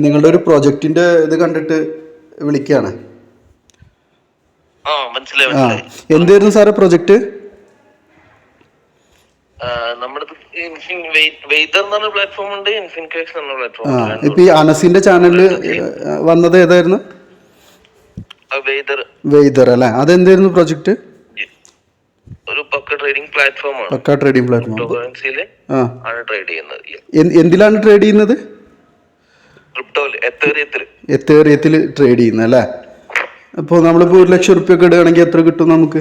നിങ്ങളുടെ ഒരു പ്രൊജക്ടിന്റെ ഇത് കണ്ടിട്ട് മനസ്സിലായി എന്തായിരുന്നു സാറേ പ്രൊജക്ട് ആ, പ്ലാറ്റ്ഫോം ഉണ്ട് എന്ന പ്ലാറ്റ്ഫോം ഇപ്പൊ ഈ അനസിന്റെ ചാനലിൽ വന്നത് ഏതായിരുന്നു? വെയ്തർ. അല്ലേ? അതെന്തായിരുന്നു പ്രൊജക്ട് ഒരു പക്ക ട്രേഡിംഗ് പ്ലാറ്റ്ഫോം ആണ്. പക്ക ട്രേഡിംഗ് പ്ലാറ്റ്ഫോം ആണ് ട്രേഡ് ചെയ്യുന്നത്. എന്തിലാണ് ട്രേഡ് ചെയ്യുന്നത്? ക്രിപ്റ്റോയിൽ എത്തേറിയത്തിൽ എത്തേറിയത്തിൽ ട്രേഡ് ചെയ്യുന്നത് അല്ലേ? അപ്പോൾ നമ്മളിപ്പോൾ ഒരു ലക്ഷം റുപ്യ ഒക്കെ ഇടുകയാണെങ്കിൽ എത്ര കിട്ടും നമുക്ക്?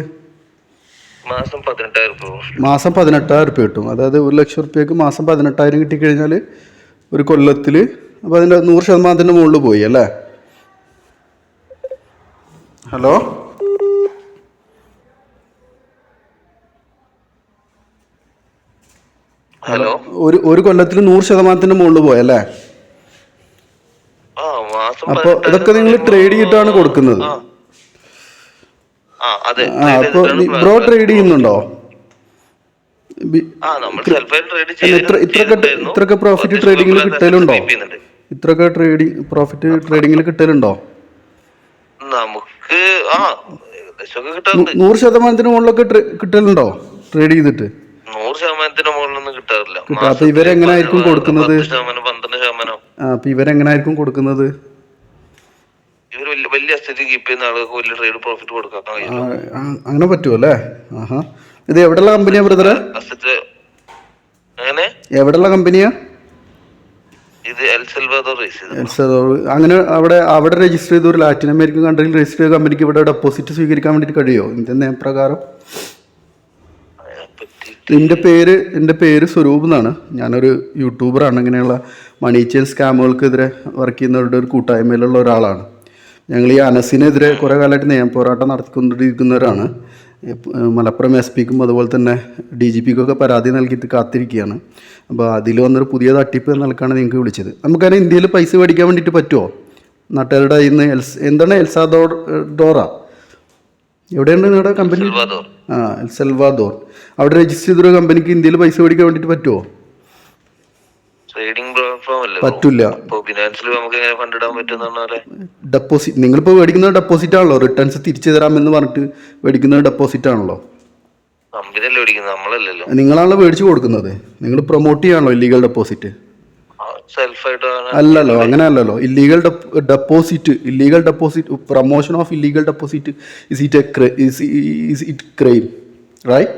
മാസം പതിനെട്ടായിരം മാസം പതിനെട്ടായിരം റുപ്യ കിട്ടും. അതായത് ഒരു ലക്ഷം റുപ്യക്ക് മാസം പതിനെട്ടായിരം കിട്ടിക്കഴിഞ്ഞാൽ ഒരു കൊല്ലത്തിൽ അപ്പോൾ അതിന്റെ നൂറ് ശതമാനത്തിന്റെ മുകളിൽ പോയി അല്ലേ? ഹലോ? ഹലോ? ഒരു ഒരു കൊല്ലത്തിൽ നൂറ് ശതമാനത്തിന്റെ മുകളിൽ പോയി അല്ലേ? അപ്പോൾ 18,000 ഇതൊക്കെ നിങ്ങൾ ട്രേഡ് ചെയ്തിട്ടാണ് കൊടുക്കുന്നത്. അപ്പോൾ ബ്രോ ട്രേഡ് ചെയ്യുന്നുണ്ടോ? ഇത്രയൊക്കെ പ്രോഫിറ്റ് ട്രേഡിംഗിൽ കിട്ടലുണ്ടോ? ഇത്രയൊക്കെ ട്രേഡിംഗ് പ്രോഫിറ്റ് ട്രേഡിംഗിൽ കിട്ടലുണ്ടോ? നമുക്ക് നൂറ് ശതമാനത്തിന് മുകളിലൊക്കെ കിട്ടലുണ്ടോ? ട്രേഡ് ചെയ്തിട്ട്? നൂറ് ശതമാനത്തിന് മുകളിലൊന്നും കിട്ടാറില്ല. കിട്ടും. അപ്പൊ ഇവരെങ്ങനായിരിക്കും കൊടുക്കുന്നത്? അപ്പം ഇവരെങ്ങനായിരിക്കും കൊടുക്കുന്നത്? വലിയ സ്ഥിതി കീപ്പ് ചെയ്യുന്ന വലിയ ട്രേഡ് പ്രോഫിറ്റ് കൊടുക്കാൻ അങ്ങനെ പറ്റുമോ അല്ലേ ആഹാ. ഇത് എവിടെയുള്ള കമ്പനിയാ ബ്രദറെ? അങ്ങനെ എവിടെയുള്ള കമ്പനിയാ ഇത് എൽ സെൽവാദോർ. അങ്ങനെ അവിടെ അവിടെ രജിസ്റ്റർ ചെയ്ത ഒരു ലാറ്റിൻ അമേരിക്കൻ കൺട്രിയിൽ രജിസ്റ്റർ ചെയ്ത കമ്പനിക്ക് ഇവിടെ ഡെപ്പോസിറ്റ് സ്വീകരിക്കാൻ വേണ്ടിയിട്ട് കഴിയുമോ ഇന്ത്യൻ നിയമപ്രകാരം എന്റെ പേര് എന്റെ പേര് സ്വരൂപ് എന്നാണ്. ഞാനൊരു യൂട്യൂബറാണ് ഇങ്ങനെയുള്ള മണി ചെയിൻ സ്കാമുകൾക്കെതിരെ വർക്ക് ചെയ്യുന്നവരുടെ ഒരു കൂട്ടായ്മയിലുള്ള ഒരാളാണ്. ഞങ്ങൾ ഈ അനസിനെതിരെ കുറേ കാലമായിട്ട് നിയമ പോരാട്ടം നടത്തിക്കൊണ്ടിരിക്കുന്നവരാണ് മലപ്പുറം എസ് പിക്കും അതുപോലെ തന്നെ ഡി ജി പിക്കൊക്കെ പരാതി നൽകിയിട്ട് കാത്തിരിക്കുകയാണ്. അപ്പോൾ അതിൽ വന്നൊരു പുതിയ തട്ടിപ്പ് നൽകാണ് നിലക്കാണ് നിങ്ങൾക്ക് വിളിച്ചത്. നമുക്കതിന് ഇന്ത്യയിൽ പൈസ മേടിക്കാൻ വേണ്ടിയിട്ട് പറ്റുമോ നാട്ടുകാരുടെ ഇന്ന് എൽസ് എന്താണ് എൽസാദോർ ഡോറ? എവിടെയാണ് നിങ്ങളുടെ കമ്പനി? ആ എൽ സെൽവാദോർ. അവിടെ രജിസ്റ്റർ ചെയ്തൊരു കമ്പനിക്ക് ഇന്ത്യയിൽ പൈസ മേടിക്കാൻ വേണ്ടിയിട്ട് പറ്റുമോ ട്രേഡിംഗ് പ്ലാറ്റ്ഫോം അല്ലേ? പറ്റില്ല ഫിനാൻസിൽ നമുക്ക് എങ്ങനെ ഫണ്ട് ഇടാൻ പറ്റുന്ന ഡെപ്പോസിറ്റ് നിങ്ങളിപ്പോൾ മേടിക്കുന്നത് ഡെപ്പോസിറ്റ് ആണല്ലോ. റിട്ടേൺസ് തിരിച്ചു തരാമെന്ന് പറഞ്ഞിട്ട് മേടിക്കുന്നത് ഡെപ്പോസിറ്റ് ആണല്ലോ. മേടിക്കുന്നത്? നമ്മളല്ലല്ലോ. നിങ്ങളാണല്ലോ മേടിച്ചു കൊടുക്കുന്നത്. നിങ്ങൾ പ്രൊമോട്ട് ചെയ്യാണല്ലോ ഇല്ലീഗൽ ഡെപ്പോസിറ്റ് അല്ലല്ലോ അങ്ങനെ അല്ലല്ലോ illegal deposit illegal deposit promotion of illegal deposit is it a it crime right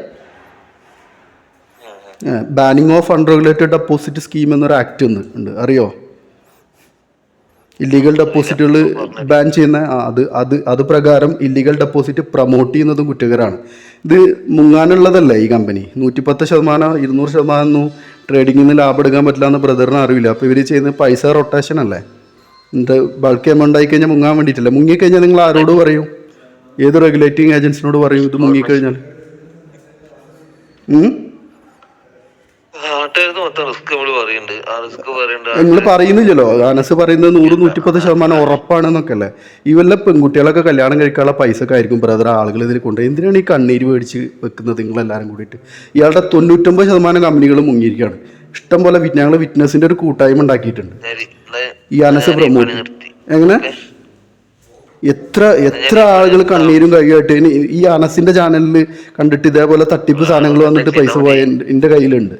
banning of unregulated deposit scheme എന്നൊരു ആക്ട് ഒന്ന് ഉണ്ട്. അറിയോ? ഇല്ലീഗൽ ഡെപ്പോസിറ്റുകൾ ബാൻ ചെയ്യുന്ന അത് അത് അത് പ്രകാരം ഇല്ലീഗൽ ഡെപ്പോസിറ്റ് പ്രൊമോട്ട് ചെയ്യുന്നതും കുറ്റകരമാണ്. ഇത് മുങ്ങാനുള്ളതല്ല ഈ കമ്പനി നൂറ്റിപ്പത്ത് ശതമാനം ഇരുന്നൂറ് ശതമാനം ഒന്നും ട്രേഡിങ്ങിൽ നിന്ന് ലാഭം എടുക്കാൻ പറ്റില്ല എന്ന് ബ്രദറിന് അറിയില്ല. അപ്പോൾ ഇവർ ചെയ്യുന്നത് പൈസ റൊട്ടേഷൻ അല്ലേ? എന്നിട്ട് ബൾക്ക് എമൗണ്ട് ആയി കഴിഞ്ഞാൽ മുങ്ങാൻ വേണ്ടിയിട്ടില്ല? മുങ്ങിക്കഴിഞ്ഞാൽ നിങ്ങൾ ആരോട് പറയും? ഏത് റെഗുലേറ്റിംഗ് ഏജൻസിനോട് പറയും ഇത് മുങ്ങിക്കഴിഞ്ഞാൽ ഉം? നാട്ടുകാർക്ക് മൊത്തം റിസ്ക് നമ്മൾ പറയുന്നുണ്ട് ആ റിസ്ക് പറയണ്ട നിങ്ങൾ പറയുന്നില്ലല്ലോ. അനസ് പറയുന്നത് നൂറ് നൂറ്റിപ്പത്ത് ശതമാനം ഉറപ്പാണെന്നൊക്കെ അല്ലേ ഈ വല്ല പെൺകുട്ടികളൊക്കെ കല്യാണം കഴിക്കാനുള്ള പൈസ ഒക്കെ ആയിരിക്കും ബ്രദർ ആളുകൾ ഇതിൽ കൊണ്ട് എന്തിനാണ് ഈ കണ്ണീര് മേടിച്ച് വെക്കുന്നത് എല്ലാരും കൂടിയിട്ട്? ഇയാളുടെ തൊണ്ണൂറ്റൊമ്പത് ശതമാനം കമ്പനികൾ മുങ്ങിയിരിക്കുകയാണ് ഇഷ്ടം പോലെ ഞങ്ങൾ വിറ്റ്നസിന്റെ ഒരു കൂട്ടായ്മ ഉണ്ടാക്കിയിട്ടുണ്ട്. ഈ അനസ് പ്രൊമോട്ട് എങ്ങനെ? എത്ര എത്ര ആളുകൾ കണ്ണീരും കൈയായിട്ട് ഈ അനസിന്റെ ചാനലിൽ കണ്ടിട്ട് ഇതേപോലെ തട്ടിപ്പ് സാധനങ്ങൾ വന്നിട്ട് പൈസ പോയ എന്റെ കയ്യിലുണ്ട്.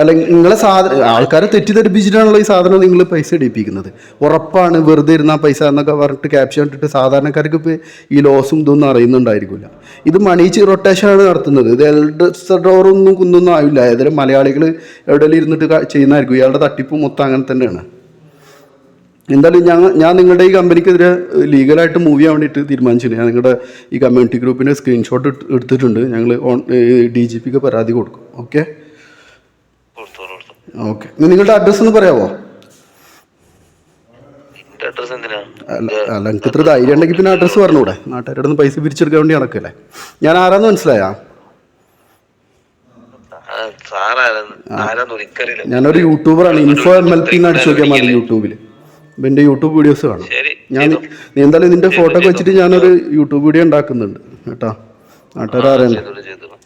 അല്ല നിങ്ങളെ സാധനം ആൾക്കാരെ തെറ്റിദ്ധരിപ്പിച്ചിട്ടാണല്ലോ ഈ സാധനം നിങ്ങൾ പൈസ ഇടിപ്പിക്കുന്നത്. ഉറപ്പാണ് വെറുതെ ഇരുന്ന പൈസ എന്നൊക്കെ പറഞ്ഞിട്ട് ക്യാപ്ഷൻ ഇട്ടിട്ട് സാധാരണക്കാർക്ക് ഇപ്പൊ ഈ ലോസും ഇതൊന്നും അറിയുന്നുണ്ടായിരിക്കില്ല ഇത് മണിച്ച് റൊട്ടേഷൻ ആണ് നടത്തുന്നത്. ഇത് എൽഡോറൊന്നും കുന്നൊന്നും ആവില്ല. ഏതായാലും മലയാളികൾ എവിടെയെങ്കിലും ഇരുന്നിട്ട് ചെയ്യുന്നതായിരിക്കും. ഇയാളുടെ തട്ടിപ്പ് മൊത്തം അങ്ങനെ തന്നെയാണ്. എന്തായാലും ഞാൻ ഞാൻ നിങ്ങളുടെ ഈ കമ്പനിക്കെതിരെ ലീഗലായിട്ട് മൂവ് ചെയ്യാൻ വേണ്ടിയിട്ട് തീരുമാനിച്ചിട്ടുണ്ട് ഞാൻ നിങ്ങളുടെ ഈ കമ്മ്യൂണിറ്റി ഗ്രൂപ്പിന്റെ സ്ക്രീൻഷോട്ട് എടുത്തിട്ടുണ്ട്. ഞങ്ങൾ ഓൺ ഡി ജി പിക്ക് പരാതി കൊടുക്കും. ഓക്കെ. ഓക്കെ നിങ്ങളുടെ അഡ്രസ്സ് ഒന്ന് പറയാമോ അല്ല നിങ്ങൾക്ക് എനിക്ക് ഇത്ര ധൈര്യം ഉണ്ടെങ്കിൽ പിന്നെ അഡ്രസ്സ് പറഞ്ഞൂടെ? നാട്ടുകാരുടെ നിന്ന് പൈസ പിരിച്ചെടുക്കാൻ വേണ്ടി നടക്കല്ലേ? ഞാൻ ആരാന്ന് മനസ്സിലായാ? ഞാനൊരു യൂട്യൂബറാണ് ഇൻഫോ എം എൽ പി എന്ന് അടിച്ചു നോക്കിയാൽ മതി യൂട്യൂബിൽ എന്റെ യൂട്യൂബ് വീഡിയോസ് കാണും. ഞാൻ നീ എന്തായാലും നിന്റെ ഫോട്ടോ ഒക്കെ വെച്ചിട്ട് ഞാനൊരു യൂട്യൂബ് വീഡിയോ ഉണ്ടാക്കുന്നുണ്ട്. കേട്ടോ. നാട്ടുകാരറിയണം ചെയ്തോളൂ ചെയ്തോളൂ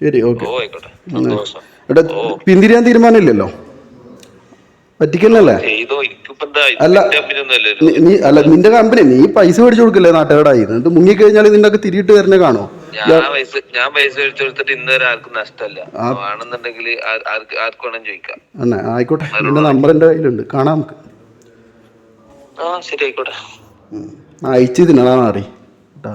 ശരി ഓക്കെ. എടാ പിന്തിരിയാൻ തീരുമാനമില്ലല്ലോ? പറ്റിക്കല്ലേ അല്ല. നീ- അല്ല നിന്റെ കമ്പനി നീ പൈസ മേടിച്ചു കൊടുക്കില്ലേ നാട്ടുകാരായി എന്നിട്ട് മുങ്ങിക്കഴിഞ്ഞാൽ നിന്റെ ഒക്കെ തിരിയിട്ട് തരുന്നേ കാണോ? ഞാൻ പൈസ ഞാൻ പൈസ മേടിച്ചു കൊടുത്തിട്ട് ഇന്നുവരെ ആർക്കും നഷ്ടമല്ല. ആണെന്നുണ്ടെങ്കിൽ ആർക്ക് ചോദിക്കാം. അന്നെ ആയിക്കോട്ടെ. നിന്റെ നമ്പർ എന്റെ കയ്യിലുണ്ട്. കാണാം നമുക്ക്. ആ ശരി ആയിക്കോട്ടെ ഉം. അയച്ചു തിന്നടാ മാറി. കേട്ടാ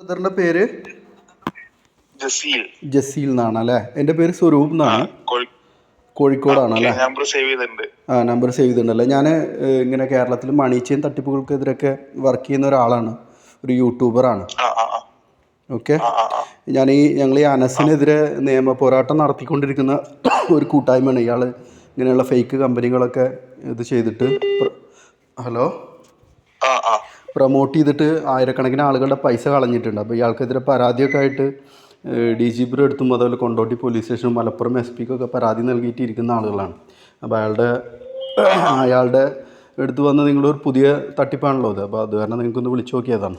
ബ്രദറിന്റെ പേര്? ജസീൽ. ജസീൽ എന്നാണ് അല്ലേ എന്റെ പേര് സ്വരൂപ് എന്നാണ്. കോഴിക്കോടാണ് അല്ലേ? ഞാൻ നമ്പർ സേവ് ചെയ്തിട്ടുണ്ട്. ആ നമ്പർ സേവ് ചെയ്തിട്ടുണ്ടല്ലേ? ഞാൻ ഇങ്ങനെ കേരളത്തിൽ മണീച്ചയും തട്ടിപ്പുകൾക്കെതിരൊക്കെ വർക്ക് ചെയ്യുന്ന ഒരാളാണ്. ഒരു യൂട്യൂബറാണ്. ഓക്കെ. ഞാൻ ഈ ഞങ്ങൾ ഈ അനസിനെതിരെ നിയമ പോരാട്ടം നടത്തിക്കൊണ്ടിരിക്കുന്ന ഒരു കൂട്ടായ്മയാണ്. ഇയാൾ ഇങ്ങനെയുള്ള ഫേക്ക് കമ്പനികളൊക്കെ ഇത് ചെയ്തിട്ട് ഹലോ? പ്രൊമോട്ട് ചെയ്തിട്ട് ആയിരക്കണക്കിന് ആളുകളുടെ പൈസ കളഞ്ഞിട്ടുണ്ട്. അപ്പോൾ ഇയാൾക്കെതിരെ പരാതിയൊക്കെ ആയിട്ട് ഡി ജി പിയുടെ അടുത്തും അതുപോലെ കൊണ്ടോട്ടി പോലീസ് സ്റ്റേഷനും മലപ്പുറം എസ് പിക്കൊക്കെ പരാതി നൽകിയിട്ട് ഇരിക്കുന്ന ആളുകളാണ്. അപ്പോൾ അയാളുടെ അയാളുടെ എടുത്തു വന്ന് നിങ്ങളൊരു പുതിയ തട്ടിപ്പാണല്ലോ അത്. അപ്പോൾ അത് കാരണം നിങ്ങൾക്കൊന്ന് വിളിച്ചു നോക്കിയതാണ്.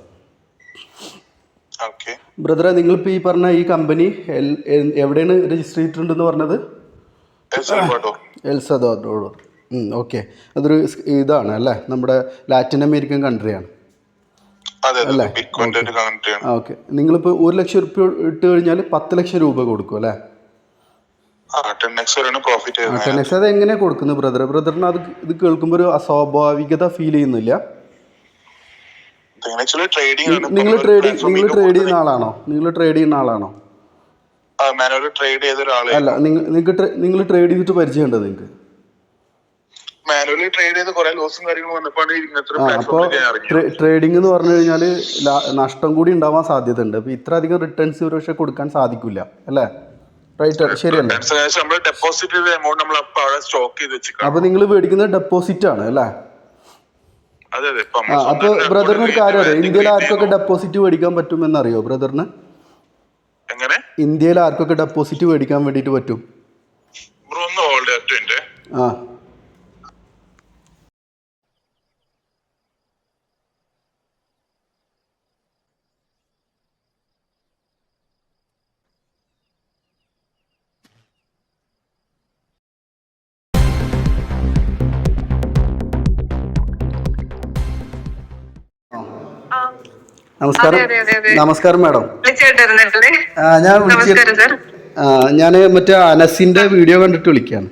ഓക്കെ നിങ്ങൾ നിങ്ങളിപ്പോൾ ഈ പറഞ്ഞ ഈ കമ്പനി എവിടെയാണ് രജിസ്റ്റർ ചെയ്തിട്ടുണ്ടെന്ന് പറഞ്ഞത് ഓക്കെ. അതൊരു ഇതാണ് അല്ലേ? നമ്മുടെ ലാറ്റിൻ അമേരിക്കൻ കൺട്രിയാണ്. ആ ഓക്കെ. നിങ്ങളിപ്പോൾ ഒരു ലക്ഷം റുപ്യ ഇട്ട് കഴിഞ്ഞാൽ പത്ത് ലക്ഷം രൂപ കൊടുക്കും അല്ലേ? ടെൻ എക്സ് അത് എങ്ങനെയാണ് കൊടുക്കുന്നത് ബ്രദർ ബ്രദറിന് അത് ഇത് കേൾക്കുമ്പോൾ ഒരു അസ്വാഭാവികത ഫീൽ ചെയ്യുന്നില്ല. നിങ്ങൾ ട്രേഡ് നിങ്ങൾ ട്രേഡ് ചെയ്യുന്ന ആളാണോ? നിങ്ങൾ ട്രേഡ് ചെയ്യുന്ന ആളാണോ? ട്രേഡ് അല്ല നിങ്ങൾ നിങ്ങൾക്ക് നിങ്ങൾ ട്രേഡ് ചെയ്തിട്ട് പരിചയമുണ്ടോ നിങ്ങൾക്ക്? ഇറങ്ങിയത്. ട്രേഡിംഗ് എന്ന് പറഞ്ഞു കഴിഞ്ഞാൽ നഷ്ടം കൂടി ഉണ്ടാവാൻ സാധ്യത ഉണ്ട് അപ്പൊ ഇത്ര അധികം റിട്ടേൺസ് ഒരു പക്ഷെ കൊടുക്കാൻ സാധിക്കില്ല അല്ലേ? റൈറ്റ് ശരിയല്ലേ? അപ്പൊ നിങ്ങൾ മേടിക്കുന്നത് ഡെപ്പോസിറ്റ് ആണ് അല്ലേ? സ്വന്തമായിട്ട് ബ്രദറിന് ഒരു കാര്യം അറിയാം? ഇന്ത്യയിൽ. ആർക്കൊക്കെ ഡെപ്പോസിറ്റ് മേടിക്കാൻ പറ്റുമെന്നറിയോ ബ്രദറിന് എങ്ങനെ? ഇന്ത്യയിൽ ആർക്കൊക്കെ ഡെപ്പോസിറ്റ് മേടിക്കാൻ വേണ്ടിട്ട് പറ്റും? ബ്രോ ഒന്ന് ഹോൾഡ് ആ, നമസ്കാരം. നമസ്കാരം മാഡം. ഞാൻ ഞാൻ മറ്റേ അനസിന്റെ വീഡിയോ കണ്ടിട്ട് വിളിക്കാണ്.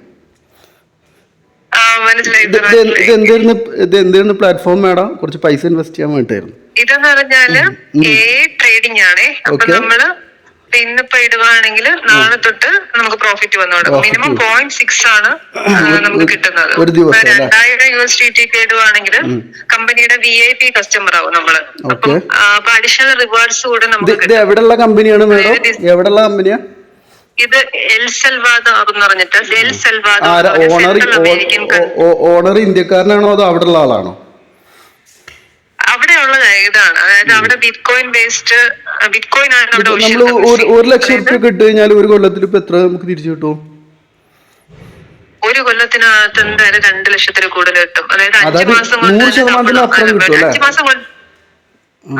ഇതെന്തായിരുന്നു മനസ്സിലായി ഇത് സാർ, ഇത് എന്തായിരുന്നു പ്ലാറ്റ്ഫോം മാഡം? കുറച്ച് പൈസ ഇൻവെസ്റ്റ് ചെയ്യാൻ വേണ്ടിട്ടായിരുന്നു. ഇതെന്ന് പറഞ്ഞാൽ ട്രേഡിംഗ് ആണ്. നമ്മൾ ഇന്നിപ്പോ ഇടുവാണെങ്കിൽ നാളെ തൊട്ട് നമുക്ക് പ്രോഫിറ്റ് വന്നു മിനിമം. പോയിന്റ് സിക്സ് ആണ് നമുക്ക് കിട്ടുന്നത്? രണ്ടായിരം യു എസ് ഡി ടി ഇടുവാണെങ്കിൽ കമ്പനിയുടെ വി ഐ പി കസ്റ്റമർ ആവും നമ്മൾ. അപ്പം. അപ്പൊ അഡീഷണൽ റിവാർഡ്സ് കൂടെ നമുക്ക് എവിടെയുള്ള കമ്പനിയാണ് എവിടെയുള്ള കമ്പനിയാ? ഇത് എൽ സെൽവാദോ എന്ന് പറഞ്ഞിട്ട് എൽ സെൽവാദോ ഓണർ ഇന്ത്യക്കാരനാണോ അതോ അവിടെയുള്ള ആളാണോ? അവിടെയുള്ള ഇതാണ്. അതായത് അവിടെ ബിറ്റ്കോയിൻ ബേസ്ഡ് ബിറ്റ് കോയിൻ ആണ് അവിടെ നമ്മൾ ഒരു ലക്ഷം റുപ്യ കിട്ടി കഴിഞ്ഞാൽ ഒരു കൊല്ലത്തിൽ ഇപ്പൊ എത്ര നമുക്ക് തിരിച്ചു കിട്ടും? ഒരു കൊല്ലത്തിനകത്ത് എന്തായാലും രണ്ട് ലക്ഷത്തിൽ കൂടുതൽ കിട്ടും. അതായത് അഞ്ചു മാസം കൊണ്ട് അഞ്ചു? മാസം കൊണ്ട്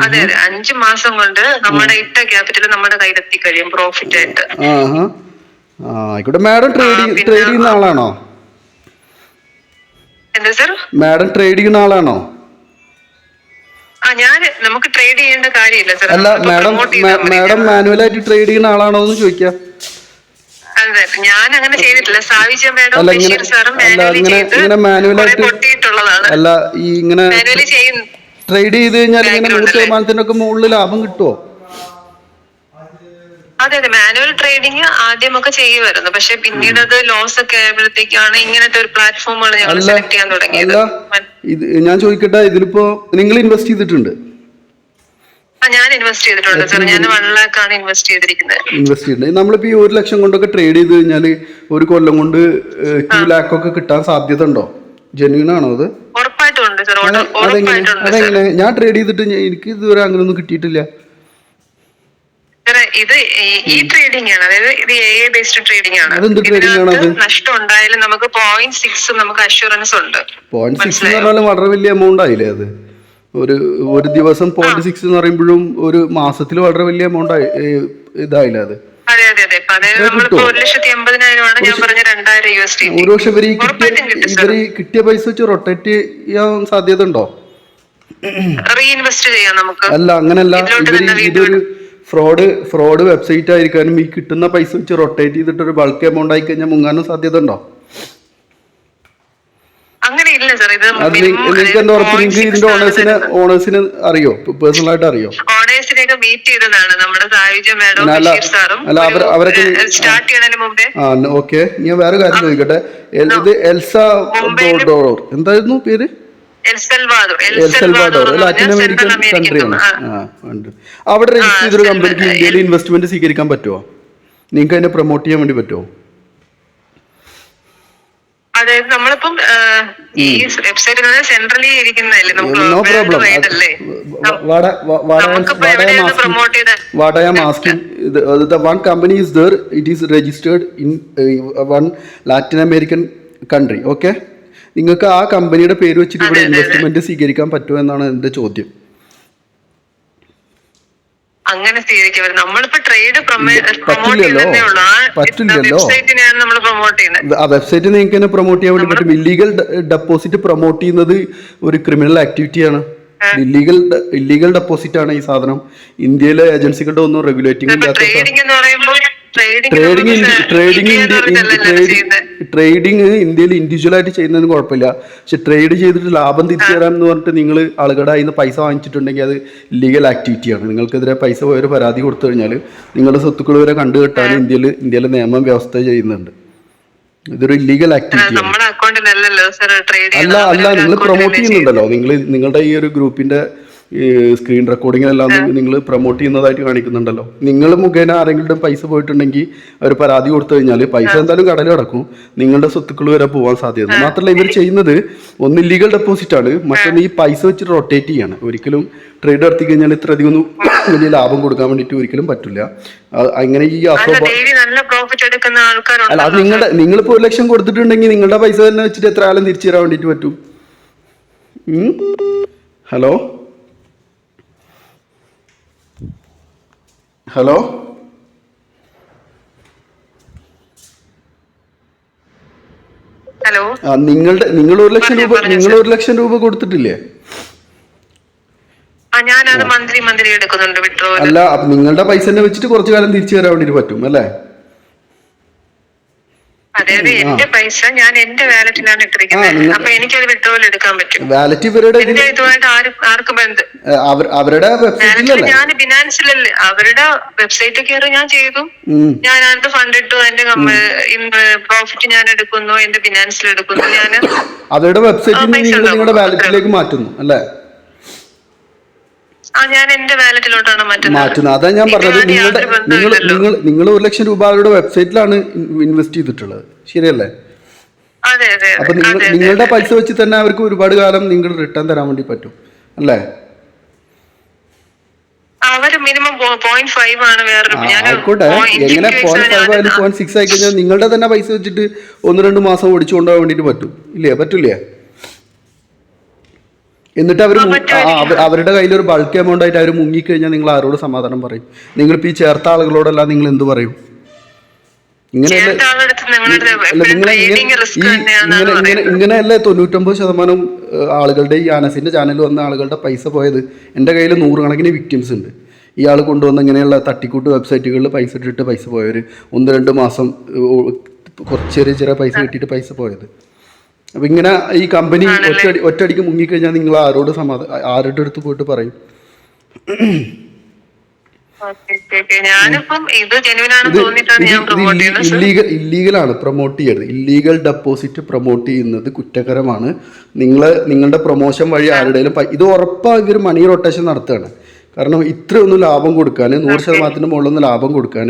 അതെ അതെ. അഞ്ചു മാസം കൊണ്ട് നമ്മുടെ ഇട്ട ക്യാപിറ്റൽ നമ്മുടെ കയ്യിലെത്തി കഴിയും പ്രോഫിറ്റ് ആയിട്ട്. ആയിക്കോട്ടെ. മാഡം ട്രേഡ് ചെയ്യുന്ന ആളാണോ? എന്താ സർ മാഡം ട്രേഡ് ചെയ്യുന്ന ആളാണോ? നമുക്ക് ട്രേഡ് ചെയ്യേണ്ട കാര്യമില്ല സർ അല്ല മാഡം മാഡം മാനുവലായിട്ട് ട്രേഡ് ചെയ്യുന്ന ആളാണോ എന്ന് ചോദിക്കാം. അതെ ഞാൻ അങ്ങനെ ചെയ്തിട്ടില്ല. സാവിജ മാഡം ബഷീർ സാറും മാനുവലി ചെയ്ത് പൊട്ടിയിട്ടുള്ളതാണ്. അല്ല ഈ ഇങ്ങനെ മാനുവലി ചെയ്യുന്നു ട്രേഡ് ചെയ്ത് കഴിഞ്ഞാൽ ഇങ്ങനെ നൂറ് ശതമാനത്തിനൊക്കെ? മുകളിൽ ലാഭം കിട്ടുമോ അതെ അതെ. മാനുവൽ ട്രേഡിംഗ് ആദ്യമൊക്കെ ചെയ്യുമായിരുന്നു. പക്ഷെ പിന്നീട് അത് ലോസ് ഒക്കെ ആയപ്പോഴത്തേക്കാണ് ഇങ്ങനത്തെ ഒരു പ്ലാറ്റ്ഫോമുകൾ ഞങ്ങൾ സെലക്ട് ചെയ്യാൻ തുടങ്ങിയത്. ഇത് ഞാൻ ചോദിക്കട്ടെ ഇതിലിപ്പോ നിങ്ങൾ ഇൻവെസ്റ്റ് ചെയ്തിട്ടുണ്ട്? ഞാൻ ഇൻവെസ്റ്റ് ചെയ്തിട്ടുണ്ട് സാർ ഞാൻ വൺ ലാക്ക് ആണ് ഇൻവെസ്റ്റ് ചെയ്തിരിക്കുന്നത്. ഇൻവെസ്റ്റ് ചെയ്തിട്ടുണ്ട്. നമ്മളിപ്പോ ഈ ഒരു ലക്ഷം കൊണ്ടൊക്കെ ട്രേഡ് ചെയ്ത് കഴിഞ്ഞാൽ ഒരു കൊല്ലം കൊണ്ട് ടു ലാക്ക് ഒക്കെ കിട്ടാൻ സാധ്യത ഉണ്ടോ? ജെന്യൂൻ ആണോ അത്? അതെങ്ങനെ? ഞാൻ ട്രേഡ് ചെയ്തിട്ട് എനിക്ക് ഇതുവരെ അങ്ങനെ ഒന്നും കിട്ടിയിട്ടില്ല. ഇത് ഈ- ട്രേഡിംഗ് ആണ്. അതായത് ഇത് എ ഐ ബേസ്ഡ് ട്രേഡിംഗ് ആണ്. ഇതിനകത്ത് നഷ്ടം ഉണ്ടായാലും നമുക്ക് പോയിന്റ് സിക്സ് നമുക്ക് അഷുറൻസ് ഉണ്ട്. പോയിന്റ് സിക്സ് എന്ന്? പറഞ്ഞാൽ വളരെ വലിയ എമൗണ്ട് ആയില്ലേ അത്? ഒരു ഒരു ദിവസം പോയിന്റ് സിക്സ് എന്ന് പറയുമ്പോഴും ഒരു മാസത്തിൽ വളരെ വലിയ എമൗണ്ട് ഏ, അത്? അതെ അതെ അതെ. അതായത് നമ്മളിപ്പോ ഒരു ലക്ഷത്തി ഞാൻ പറഞ്ഞ രണ്ടായിരം യു എസ് ഡി ഒരു പക്ഷെ ഇവർ ഈ കിട്ടിയ പൈസ വെച്ച് റൊട്ടേറ്റ് ചെയ്യാൻ സാധ്യത ഉണ്ടോ? റീഇൻവെസ്റ്റ് ചെയ്യാം നമുക്ക്. അല്ല അങ്ങനല്ല. വീണ്ടും ഇതൊരു ഫ്രോഡ് ഫ്രോഡ് വെബ്സൈറ്റ് ആയിരിക്കാനും ഈ കിട്ടുന്ന പൈസ വെച്ച് റൊട്ടേറ്റ് ചെയ്തിട്ട് ഒരു ബൾക്ക് എമൗണ്ട് ആയി കഴിഞ്ഞാൽ മുങ്ങാനും സാധ്യത ഉണ്ടോ അത് നിങ്ങൾക്ക് എന്താ ഉറപ്പ്? നിങ്ങൾക്ക് ഇതിന്റെ ഓണേഴ്സിനെ ഓണേഴ്സിനെ അറിയോ? പേഴ്സണൽ ആയിട്ട് അറിയോ? ഓണേഴ്സിനെയൊക്കെ മീറ്റ് ചെയ്തതാണ്. നമ്മുടെ അല്ല, അവർ- അവരൊക്കെ സ്റ്റാർട്ട് ചെയ്യണതിന് മുമ്പേ. ആ ഓക്കെ ഞാൻ വേറെ കാര്യം ചോദിക്കട്ടെ. ഇത് എൽസ എന്തായിരുന്നു പേര്? ലാറ്റിൻ അമേരിക്കൻ കൺട്രിയാണ് അവിടെ രജിസ്റ്റർ ചെയ്തൊരു കമ്പനിക്ക് ഇന്ത്യയിൽ ഇൻവെസ്റ്റ്മെന്റ് സ്വീകരിക്കാൻ പറ്റുമോ നിങ്ങൾക്ക് അതിനെ പ്രൊമോട്ട് ചെയ്യാൻ വേണ്ടി പറ്റുമോ അതായത് നമ്മളിപ്പം ആ, ഈ വെബ്സൈറ്റിൽ നിന്ന് സെൻട്രലി ഇരിക്കുന്നതല്ലേ? നമുക്ക് one company there it is registered in one Latin American country okay നിങ്ങൾക്ക് ആ കമ്പനിയുടെ പേര് വെച്ചിട്ട് ഇവിടെ ഇൻവെസ്റ്റ്മെന്റ് സ്വീകരിക്കാൻ പറ്റുമോ എന്നാണ് എന്റെ ചോദ്യം. അങ്ങനെ സ്വീകരിക്കാൻ നമ്മളിപ്പോ ട്രേഡ് പറ്റില്ലല്ലോ. പറ്റില്ലല്ലോ. ആ വെബ്സൈറ്റ് നിങ്ങൾക്ക് തന്നെ പ്രൊമോട്ട് ചെയ്യാൻ വേണ്ടി പറ്റും. ഇല്ലീഗൽ ഡെപ്പോസിറ്റ് പ്രൊമോട്ട് ചെയ്യുന്നത് ഒരു ക്രിമിനൽ ആക്ടിവിറ്റി ആണ്. ഇല്ലീഗൽ ഇല്ലീഗൽ ഡെപ്പോസിറ്റ് ആണ് ഈ സാധനം. ഇന്ത്യയിലെ ഏജൻസികളുടെ ഒന്നും റെഗുലേറ്റിംഗ് ഇല്ലാത്ത ട്രേഡിംഗ് ട്രേഡിംഗ് ട്രേഡിംഗ് ഇന്ത്യയിൽ ഇൻഡിവിജ്വൽ ആയിട്ട് ചെയ്യുന്നതിന് കുഴപ്പമില്ല. പക്ഷെ ട്രേഡ് ചെയ്തിട്ട് ലാഭം തിരിച്ചു തരാം എന്ന് പറഞ്ഞിട്ട് നിങ്ങൾ ആളുകളുടെ അതിന് നിന്ന് പൈസ വാങ്ങിച്ചിട്ടുണ്ടെങ്കിൽ അത് ലീഗൽ ആക്ടിവിറ്റിയാണ് നിങ്ങൾക്കെതിരെ പൈസ പോയൊരു പരാതി കൊടുത്തു കഴിഞ്ഞാൽ നിങ്ങളുടെ സ്വത്തുക്കൾ വരെ കണ്ടുകെട്ടാൻ ഇന്ത്യയിൽ ഇന്ത്യയിലെ നിയമം വ്യവസ്ഥ ചെയ്യുന്നുണ്ട്. ഇതൊരു ഇല്ലീഗൽ ആക്ടിവിറ്റിയാണ് ട്രേഡ് അല്ല അല്ല നിങ്ങൾ പ്രൊമോട്ട് ചെയ്യുന്നുണ്ടല്ലോ. നിങ്ങൾ നിങ്ങളുടെ ഈ ഒരു ഗ്രൂപ്പിന്റെ സ്ക്രീൻ റെക്കോർഡിങ്ങിനെല്ലാം നിങ്ങൾ പ്രൊമോട്ട് ചെയ്യുന്നതായിട്ട് കാണിക്കുന്നുണ്ടല്ലോ. നിങ്ങൾ മുഖേന ആരെങ്കിലും പൈസ പോയിട്ടുണ്ടെങ്കിൽ അവർ പരാതി കൊടുത്തു കഴിഞ്ഞാൽ പൈസ എന്തായാലും കടൽ കിടക്കും. നിങ്ങളുടെ സ്വത്തുക്കൾ വരെ പോകാൻ സാധ്യത മാത്രമല്ല ഇവർ ചെയ്യുന്നത് ഒന്ന് ഇല്ലീഗൽ ഡെപ്പോസിറ്റ് ആണ്. മറ്റൊന്ന് ഈ പൈസ വെച്ച് റൊട്ടേറ്റ് ചെയ്യാണ്. ഒരിക്കലും ട്രേഡ് നടത്തി കഴിഞ്ഞാൽ ഇത്ര അധികം ഒന്നും വലിയ ലാഭം കൊടുക്കാൻ വേണ്ടിയിട്ട് ഒരിക്കലും പറ്റില്ല. അങ്ങനെ ഈ അസ്വഭാവ അല്ല അത് നിങ്ങളുടെ നിങ്ങളിപ്പോൾ ഒരു ലക്ഷം കൊടുത്തിട്ടുണ്ടെങ്കിൽ നിങ്ങളുടെ പൈസ തന്നെ വെച്ചിട്ട് എത്ര കാലം തിരിച്ചു തരാൻ വേണ്ടിയിട്ട് പറ്റും? ഹലോ? ഹലോ? ഹലോ? നിങ്ങളുടെ നിങ്ങൾ ഒരു ലക്ഷം രൂപ നിങ്ങൾ. ഒരു ലക്ഷം രൂപ കൊടുത്തിട്ടില്ലേ? അല്ല നിങ്ങളുടെ പൈസ തന്നെ വെച്ചിട്ട് കുറച്ചു കാലം തിരിച്ചു തരാൻ വേണ്ടിട്ട് പറ്റും അല്ലേ? അതായത് എന്റെ പൈസ ഞാൻ എന്റെ വാലറ്റിലാണ് ഇട്ടിരിക്കുന്നത്. അപ്പൊ എനിക്കത് വിട്രോയിൽ എടുക്കാൻ പറ്റും. വാലറ്റ് ഇവരുടെ ഇതിൽ എന്റെ ഇതുമായിട്ട് ആരും ആർക്കും ബന്ധം അവരുടെ ഞാൻ ഫിനാൻസിലല്ലേ അവരുടെ വെബ്സൈറ്റ് കയറി ഞാൻ ചെയ്തു. ഞാൻ അതിനകത്ത് ഫണ്ട് ഇട്ടു എന്റെ പ്രോഫിറ്റ് ഞാൻ എടുക്കുന്നു എന്റെ ബിനാൻസിൽ എടുക്കുന്നു. ഞാൻ അവരുടെ വെബ്സൈറ്റിൽ. നിങ്ങളുടെ വാലറ്റിലേക്ക് മാറ്റുന്നു അല്ലേ ആ ഞാൻ എന്റെ വാലറ്റിലോട്ടാണ് മാറ്റുന്നത്. അതാ ഞാൻ പറഞ്ഞത്. നിങ്ങളുടെ നിങ്ങൾ നിങ്ങൾ നിങ്ങൾ ഒരു ലക്ഷം രൂപ അവരുടെ വെബ്സൈറ്റിലാണ് ഇൻവെസ്റ്റ് ചെയ്തിട്ടുള്ളത്. ശരിയല്ലേ? അപ്പൊ നിങ്ങൾ നിങ്ങളുടെ പൈസ വെച്ച് തന്നെ അവർക്ക് ഒരുപാട് കാലം നിങ്ങൾ റിട്ടേൺ തരാൻ വേണ്ടി പറ്റും. അല്ലേ? ആയിക്കോട്ടെ. എങ്ങനെ എനിക്ക് പോയിന്റ് ഫൈവ് ആയാലും പോയിന്റ് സിക്സ് ആയി കഴിഞ്ഞാൽ നിങ്ങളുടെ തന്നെ പൈസ വെച്ചിട്ട് ഒന്ന് രണ്ട് മാസം ഓടിച്ചു കൊണ്ടുപോകാൻ വേണ്ടിട്ട് പറ്റും. ഇല്ലേ? പറ്റൂലേ? എന്നിട്ട് അവർ അവരുടെ കയ്യിൽ ഒരു ബൾക്ക് എമൗണ്ട് ആയിട്ട് അവർ മുങ്ങിക്കഴിഞ്ഞാൽ നിങ്ങൾ ആരോട് സമാധാനം പറയും? നിങ്ങളിപ്പോൾ ഈ ചേർത്ത ആളുകളോടെല്ലാം നിങ്ങൾ എന്ത് പറയും? ഇങ്ങനെയല്ലേ തന്നെയാണെന്നാണ് ഇങ്ങനെ ഇങ്ങനെ ഇങ്ങനെയല്ലേ തൊണ്ണൂറ്റൊമ്പത് ശതമാനം ആളുകളുടെ ഈ ആനസിന്റെ ചാനൽ വന്ന ആളുകളുടെ പൈസ പോയത്? എന്റെ കയ്യിൽ നൂറുകണക്കിന് വിക്ടിംസ് ഉണ്ട്. ഇയാൾ കൊണ്ടുവന്ന ഇങ്ങനെയുള്ള തട്ടിക്കൂട്ട് വെബ്സൈറ്റുകളിൽ പൈസ ഇട്ടിട്ട് പൈസ പോയവർ ഒന്ന് രണ്ട് മാസം കുറച്ച് ചെറിയ ചെറിയ പൈസ കിട്ടിയിട്ട് പൈസ പോയത്. അപ്പൊ ഇങ്ങനെ ഈ കമ്പനി ഒറ്റ ഒറ്റയടിക്ക് മുങ്ങിക്കഴിഞ്ഞാൽ നിങ്ങൾ ആരോട് സമാധാനം ആരുടെ അടുത്ത് പോയിട്ട് പറയും? ഇല്ലീഗൽ ഇല്ലീഗലാണ് പ്രൊമോട്ട് ചെയ്യരുത്. ഇല്ലീഗൽ ഡെപ്പോസിറ്റ് പ്രൊമോട്ട് ചെയ്യുന്നത് കുറ്റകരമാണ്. നിങ്ങൾ നിങ്ങളുടെ പ്രൊമോഷൻ വഴി ആരുടെയും ഇത് ഉറപ്പാ ഇവർ മണി റൊട്ടേഷൻ നടത്തുകയാണ്. കാരണം ഇത്രയൊന്നും ലാഭം കൊടുക്കാൻ നൂറ് ശതമാനത്തിന് മുകളിലൊന്നും ലാഭം കൊടുക്കാൻ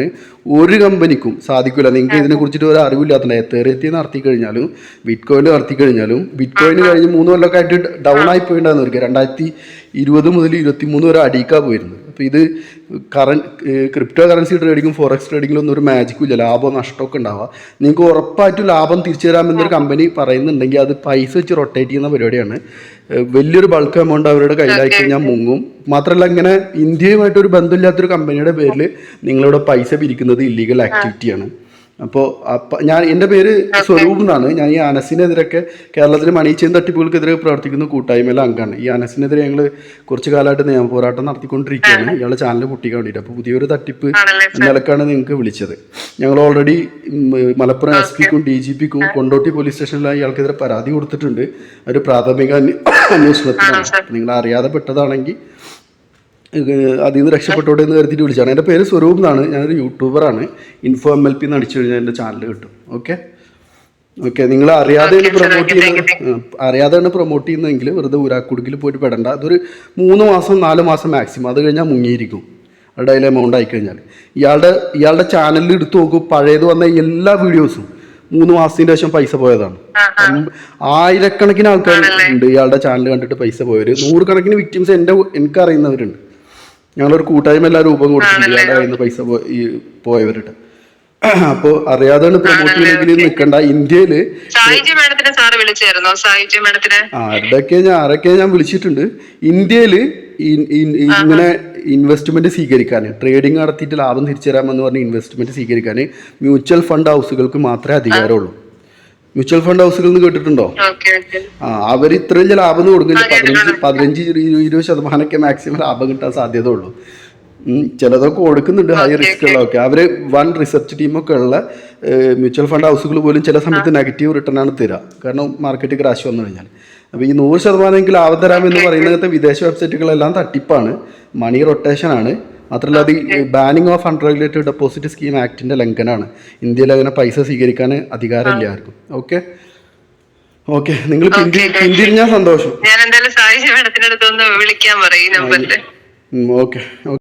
ഒരു കമ്പനിക്കും സാധിക്കില്ല നിങ്ങൾക്ക് ഇതിനെ കുറിച്ചിട്ട് ഒരു അറിവില്ലാത്തത് എത്തേറിയത്തി നടത്തി കഴിഞ്ഞാലും ബിറ്റ് കോയിൻ നടത്തി കഴിഞ്ഞാലും ബിറ്റ് കോയിൻ കഴിഞ്ഞ് മൂന്ന് കൊല്ലമൊക്കെ ആയിട്ട് ഡൗൺ ആയി പോയിട്ടുണ്ടായിരുന്നു രണ്ടായിരത്തി ഇരുപത് മുതൽ ഇരുപത്തി മൂന്ന് വരെ അടിക്കാ പോയിരുന്നത്. അപ്പോൾ ഇത് കറൻ ക്രിപ്റ്റോ കറൻസി ട്രേഡിങ്ങും ഫോറക്സ് ട്രേഡിങ്ങിലൊന്നും ഒരു മാജിക്കും ഇല്ല. ലാഭം നഷ്ടമൊക്കെ ഉണ്ടാവുക നിങ്ങൾക്ക് ഉറപ്പായിട്ടും ലാഭം തിരിച്ചു തരാമെന്നൊരു കമ്പനി പറയുന്നുണ്ടെങ്കിൽ അത് പൈസ വെച്ച് റൊട്ടേറ്റ് ചെയ്യുന്ന പരിപാടിയാണ്. വലിയൊരു ബൾക്ക് എമൗണ്ട് അവരുടെ കയ്യിലായി കഴിഞ്ഞാൽ മുങ്ങും. മാത്രമല്ല ഇങ്ങനെ ഇന്ത്യയുമായിട്ടൊരു ബന്ധമില്ലാത്തൊരു കമ്പനിയുടെ പേരിൽ നിങ്ങളിവിടെ പൈസ പിരിക്കുന്നത് ഇല്ലീഗൽ ആക്ടിവിറ്റിയാണ് അപ്പോൾ അപ്പം ഞാൻ എന്റെ പേര് സ്വരൂപ് എന്നാണ്. ഞാൻ ഈ അനസിനെതിരൊക്കെ കേരളത്തിലെ മണീച്ചയും തട്ടിപ്പുകൾക്കെതിരെ പ്രവർത്തിക്കുന്ന കൂട്ടായ്മയിലെ അംഗമാണ്. ഈ അനസിനെതിരെ ഞങ്ങൾ കുറച്ച് കാലമായിട്ട് നിയമ പോരാട്ടം നടത്തിക്കൊണ്ടിരിക്കുകയാണ് ഇയാളെ ചാനൽ പൊട്ടിക്കാൻ വേണ്ടിയിട്ട്. അപ്പോൾ പുതിയൊരു തട്ടിപ്പ് നിലക്കാണ് നിങ്ങൾക്ക് വിളിച്ചത്. ഞങ്ങൾ ഓൾറെഡി മലപ്പുറം എസ് പിക്കും ഡി ജി പിക്കും കൊണ്ടോട്ടി പോലീസ് സ്റ്റേഷനിലാണ് ഇയാൾക്കെതിരെ പരാതി കൊടുത്തിട്ടുണ്ട്. ഒരു പ്രാഥമിക അന്വേഷണത്തിലാണ് നിങ്ങൾ അറിയാതെ പെട്ടതാണെങ്കിൽ അതിൽ നിന്ന് രക്ഷപ്പെട്ടോടെ എന്ന് കരുതിയിട്ട് വിളിച്ചാണ് എന്റെ പേര് സ്വരൂപ് എന്നാണ്. ഞാനൊരു യൂട്യൂബറാണ് ഇൻഫോ എം എൽ പി എന്ന് അടിച്ചു കഴിഞ്ഞാൽ എന്റെ ചാനൽ കിട്ടും. ഓക്കെ ഓക്കെ നിങ്ങൾ അറിയാതെ പ്രൊമോട്ട് ചെയ്യുന്നത് അറിയാതെ അറിയാതെയാണ് പ്രൊമോട്ട് ചെയ്യുന്നതെങ്കിൽ വെറുതെ ഊരാക്കുടുക്കിൽ പോയിട്ട് പെടണ്ട. അതൊരു മൂന്ന് മാസം നാല് മാസം മാക്സിമം അത് കഴിഞ്ഞാൽ മുങ്ങിയിരിക്കും. അതിൽ എമൗണ്ട് ആയിക്കഴിഞ്ഞാൽ ഇയാളുടെ ഇയാളുടെ ചാനലിൽ എടുത്തു നോക്കും. പഴയത് വന്ന എല്ലാ വീഡിയോസും മൂന്ന് മാസത്തിന് ശേഷം പൈസ പോയതാണ്. ആയിരക്കണക്കിന് ആൾക്കാർ ഉണ്ട് ഇയാളുടെ ചാനൽ കണ്ടിട്ട് പൈസ പോയവർ നൂറുകണക്കിന് വിക്ടിംസ് എന്റെ എനിക്ക് അറിയുന്നവരുണ്ട് ഞങ്ങളൊരു കൂട്ടായ്മ എല്ലാ രൂപം കൊടുത്തിട്ടുണ്ട്. പൈസ ഈ പോയവരുടെ അപ്പോൾ അറിയാതാണ് പ്രൊമോട്ട് ചെയ്യണമെങ്കിൽ നിൽക്കണ്ട. ഇന്ത്യയിൽ ആരുടെയൊക്കെ ഞാൻ ആരൊക്കെ ഞാൻ വിളിച്ചിട്ടുണ്ട്. ഇന്ത്യയിൽ ഇങ്ങനെ ഇൻവെസ്റ്റ്മെന്റ് സ്വീകരിക്കാൻ ട്രേഡിംഗ് നടത്തിയിട്ട് ലാഭം തിരിച്ചു തരാമെന്ന് പറഞ്ഞ് ഇൻവെസ്റ്റ്മെന്റ് സ്വീകരിക്കാൻ മ്യൂച്വൽ ഫണ്ട് ഹൗസുകൾക്ക് മാത്രമേ അധികാരമുള്ളൂ. മ്യൂച്വൽ ഫണ്ട് ഹൗസുകൾ എന്ന് കേട്ടിട്ടുണ്ടോ? ആ അവർ ഇത്രയും ചില ലാഭം കൊടുക്കുന്നില്ല. പതിനഞ്ച് പതിനഞ്ച് ഇരു- ഇരുപത് ശതമാനമൊക്കെ മാക്സിമം ലാഭം കിട്ടാൻ സാധ്യത ഉള്ളൂ ചിലതൊക്കെ കൊടുക്കുന്നുണ്ട്. ഹൈ റിസ്ക് ഉള്ളതൊക്കെ. അവർ വൺ റിസർച്ച് ടീമൊക്കെ ഉള്ള മ്യൂച്വൽ ഫണ്ട് ഹൗസുകൾ പോലും ചില സമയത്ത് നെഗറ്റീവ് റിട്ടേൺ ആണ് തരിക കാരണം മാർക്കറ്റ് ക്രാഷ് വന്നു കഴിഞ്ഞാൽ അപ്പോൾ ഈ നൂറ് ശതമാനമെങ്കിലും ലാഭം തരാമെന്ന് പറയുന്നത് വിദേശ വെബ്സൈറ്റുകളെല്ലാം തട്ടിപ്പാണ്. മണി റൊട്ടേഷൻ ആണ്. മാത്രമല്ല അത് banning of unregulated deposit scheme ആക്ടിന്റെ ലംഘനമാണ് ഇന്ത്യയിൽ അങ്ങനെ പൈസ സ്വീകരിക്കാൻ അധികാരമില്ല ആർക്കും ഓക്കെ ഓക്കെ നിങ്ങൾ പിന്തി പിന്തിരിഞ്ഞാൽ സന്തോഷം. ഞാൻ എന്തായാലും വിളിക്കാൻ പറയും ഈ നമ്പറിൽ ഓക്കെ ഓക്കെ